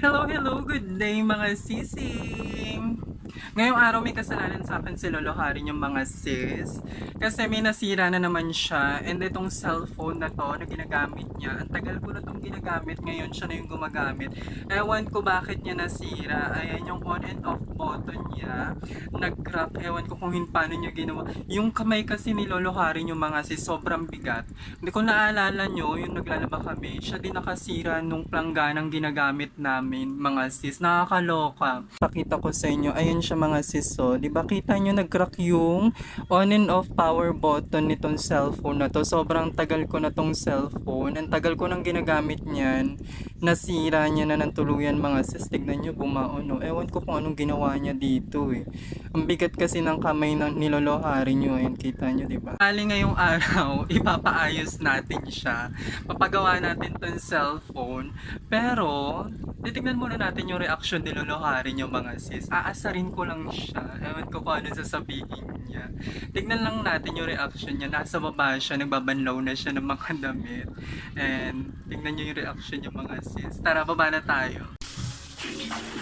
Hello, hello, good day mga sising! Ngayong araw may kasalanan sa akin si Lolo Harin yung mga sis. Kasi may nasira na naman siya and itong cellphone na to na ginagamit niya. Ang tagal ko na itong ginagamit, ngayon siya na yung gumagamit. Ewan ko bakit niya nasira. Ayan yung on and off button niya. Nag-crack. Ewan ko kung paano niya ginawa. Yung kamay kasi ni Lolo Harin yung mga sis, sobrang bigat. Hindi ko naalala nyo, yung naglalaba kami, siya din nakasira nung plangganang ginagamit namin, mga sis. Nakakaloka. Pakita ko sa inyo, ayan siya mga sis, oh. Di ba kita nyo nag-crack yung on and off power button nitong cellphone na to. Sobrang tagal ko na tong cellphone. Ang tagal ko nang ginagamit niyan. Nasira niya na ng tuluyan mga sis. Tignan nyo, bumaon, oh. Ewan ko kung anong ginawa niya dito, eh. Ang bigat kasi ng kamay ng nilolohari nyo, ayan, kita nyo, di ba? Bali ngayong araw, ipapaayos natin siya. Papagawa natin tong cellphone. Pero, titignan muna natin yung reaction ni Lolohari nyo mga sis. Aasarin ko lang siya. Ewan ko kung ano sasabihin niya. Tignan lang natin yung reaction niya. Nasa baba siya, nagbabanlaw na siya ng mga damit. And, tignan nyo yung reaction niya mga sis. Tara, baba na tayo.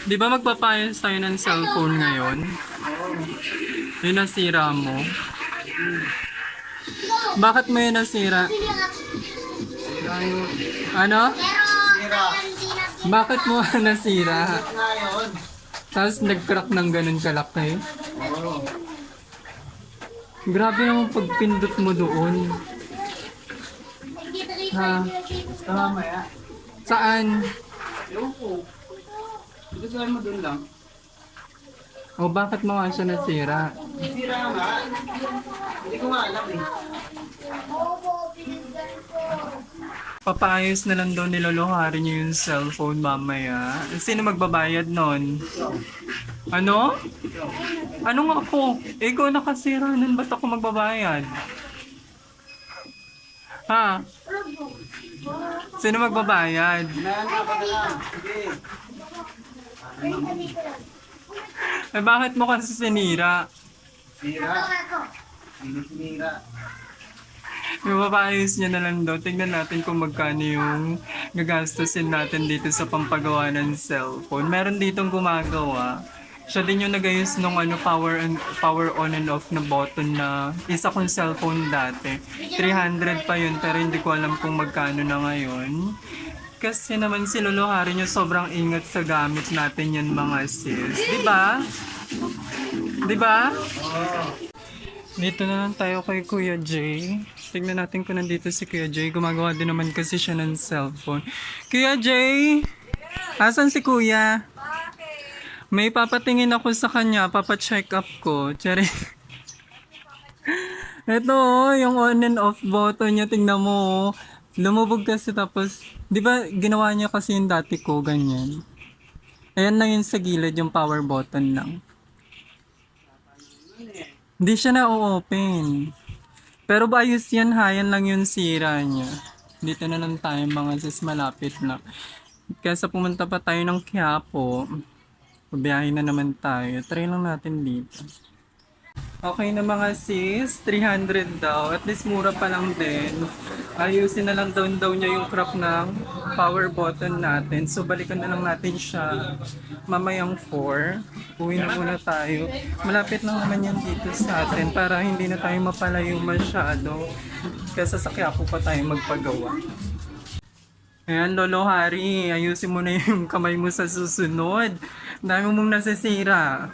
Di ba magpapayos tayo ng cellphone ngayon? Yung nasira mo. Bakit mo yun nasira? Ano? Bakit mo nasira? Ngayon, Tapos nag-crack ng ganun kalaki? Grabe yung pagpindot mo doon. Ha? basta mamaya. Saan? Ewan ko. Dito saan mo dun lang? O bakit mo nga siya nasira? Sira nga. Hindi ko nga alam eh. Papayos na lang daw niloloharin niyo yung cellphone mamaya. Sino magbabayad nun? Ano? Ano nga po? Eh, Ikaw nakasira nun, ba't ako magbabayad? Ha? Sino magbabayad? Eh bakit mo kasi sinira? Sira. Hindi sinira. Yung papayos niya na lang daw. Tingnan natin kung magkano yung gagastusin natin dito sa pampagawa ng cellphone. Meron ditong gumagawa. Siya din yung nagayos nung ano, power, and, power on and off na button na isa kong cellphone dati. 300 pa yun pero hindi ko alam kung magkano na ngayon. Kasi naman si Lolo Hari niya sobrang ingat sa gamit natin yan mga sis. Di ba? Di ba? Dito na lang tayo kay Kuya Jay. Tignan natin kung nandito si Kuya Jay. Gumagawa din naman kasi siya ng cellphone. Kuya Jay! Asan si Kuya? May papatingin ako sa kanya. Papacheck up ko. Tsari. Ito oh, yung on and off button niya. Tingnan mo oh. Lumubog kasi tapos, di ba ginawa niya kasi yung dati ko, ganyan. Ayan lang yun sa gilid, yung power button lang. Hindi siya na-open. Pero ba ayos yan ha? Yan lang yung sira niya. Dito na lang tayo mga sis malapit na. Kesa pumunta pa tayo ng Quiapo. Pabiyahin na naman tayo. Try lang natin dito. Okay na mga sis, 300 daw. At least mura pa lang din. Ayusin na lang daw daw niya yung crack ng power button natin. So balikan na lang natin siya mamayang 4. Uwi na muna tayo. Malapit lang naman yan dito sa atin para hindi na tayo mapalayo masyado. Kesa sa Quiapo pa tayo magpagawa. Ayan, Lolo Hari, ayusin mo na yung kamay mo sa susunod. Dami mong nasisira.